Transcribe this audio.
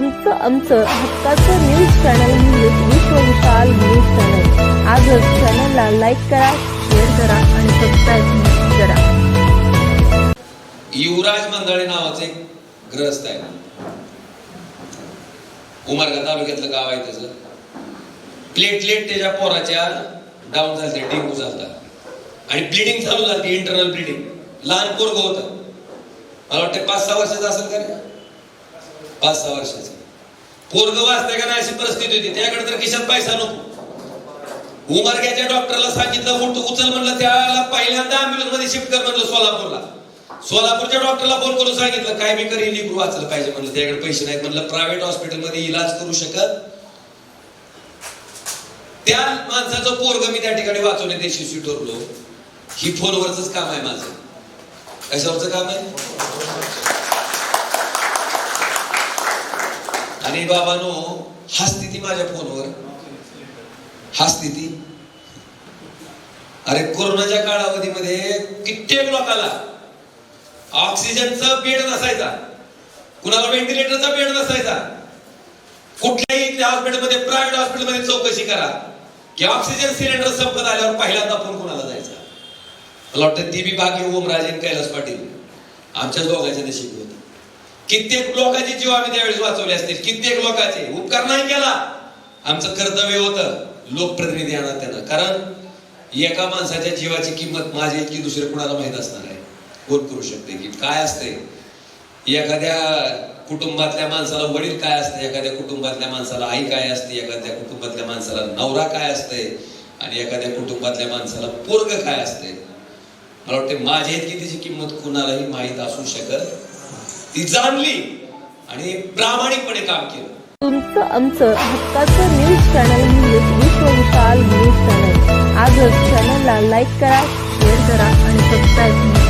तुमचं आमचं हक्काचं न्यूज चॅनल म्हणजेच विश्व विशाल न्यूज चॅनल आजच चॅनलला लाईक करा शेअर करा आणि सबस्क्राईब करा. युवराज मंदाळे नावाचे ग्रहस्थ आहे. उमरगा तालुक्यातलं गाव आहे त्याचं. प्लेटलेट त्याच्या पोराच्या डाऊन झालते डेंगू झालता. आणि ब्लिडिंग चालू झाली इंटरनल ब्लिडिंग लहान पोरग होतं. मला वाटतं पाच सहा वर्षाचं असेल का पाच सहा वर्षाचं. पोरग वाचते का नाही अशी परिस्थिती होती. त्याकडे तर किशात पैसा नको. उमरग्याच्या डॉक्टरला सांगितलं उठ उचल म्हणलं त्याला पहिल्यांदा अँब्युलन्समध्ये शिफ्ट कर म्हणलं सोलापूरला. सोलापूरच्या डॉक्टरला फोन करून सांगितलं काय मी करीन लिकरू वाचलं पाहिजे म्हणलं त्याकडे पैसे नाहीत म्हणलं प्रायव्हेट हॉस्पिटलमध्ये इलाज करू शकत. त्या माणसाचं पोरग मी त्या ठिकाणी वाचवण्यात यशस्वी ठरलो ही फोनवरच काम आहे माझं. कशावरचं काम आहे? आणि बाबानो हा स्थिती माझ्या फोनवर. हा स्थिती. अरे कोरोनाच्या कालावधीमध्ये कित्येक लोकांना ऑक्सिजनचा बेड नसायचा. कुणाला व्हेंटिलेटरचा बेड नसायचा. कुठल्याही हॉस्पिटलमध्ये प्रायव्हेट हॉस्पिटलमध्ये चौकशी करा. की ऑक्सिजन सिलेंडर संपत आल्यावर पहिल्यांदा फोन कुणाला जायचा? मला वाटतं ती बी बाकी ओमराजे कैलास पाटील. आमच्याच दोघांच्या नशीब होते. कित्येक लोकांचे जीव आम्ही त्यावेळेस वाचवले असतील. कित्येक लोकांचे. उपकार नाही केला. आमचं कर्तव्य होतं लोकप्रतिनिधी आणा त्यांना. कारण एका माणसाच्या जीवाची किंमत माझी इतकी दुसरे कुणाला माहीत असणार आहे? कोण करू शकते? की काय असते? एखाद्या कुटुंबातल्या माणसाला वडील काय असते? एखाद्या कुटुंबातल्या माणसाला आई काय असते? एखाद्या कुटुंबातल्या माणसाला नवरा काय असते? आणि एखाद्या कुटुंबातल्या माणसाला पोरग काय असते? मला वाटते माझ्या इतकी तिची किंमत कुणालाही माहीत असू शकत ती जाणली आणि प्रामाणिकपणे काम केलं. तुमचं आमचं हक्काचं न्यूज चॅनल म्हणजेच विश्व विशाल न्यूज चॅनल आजच चॅनलला लाईक करा शेअर करा.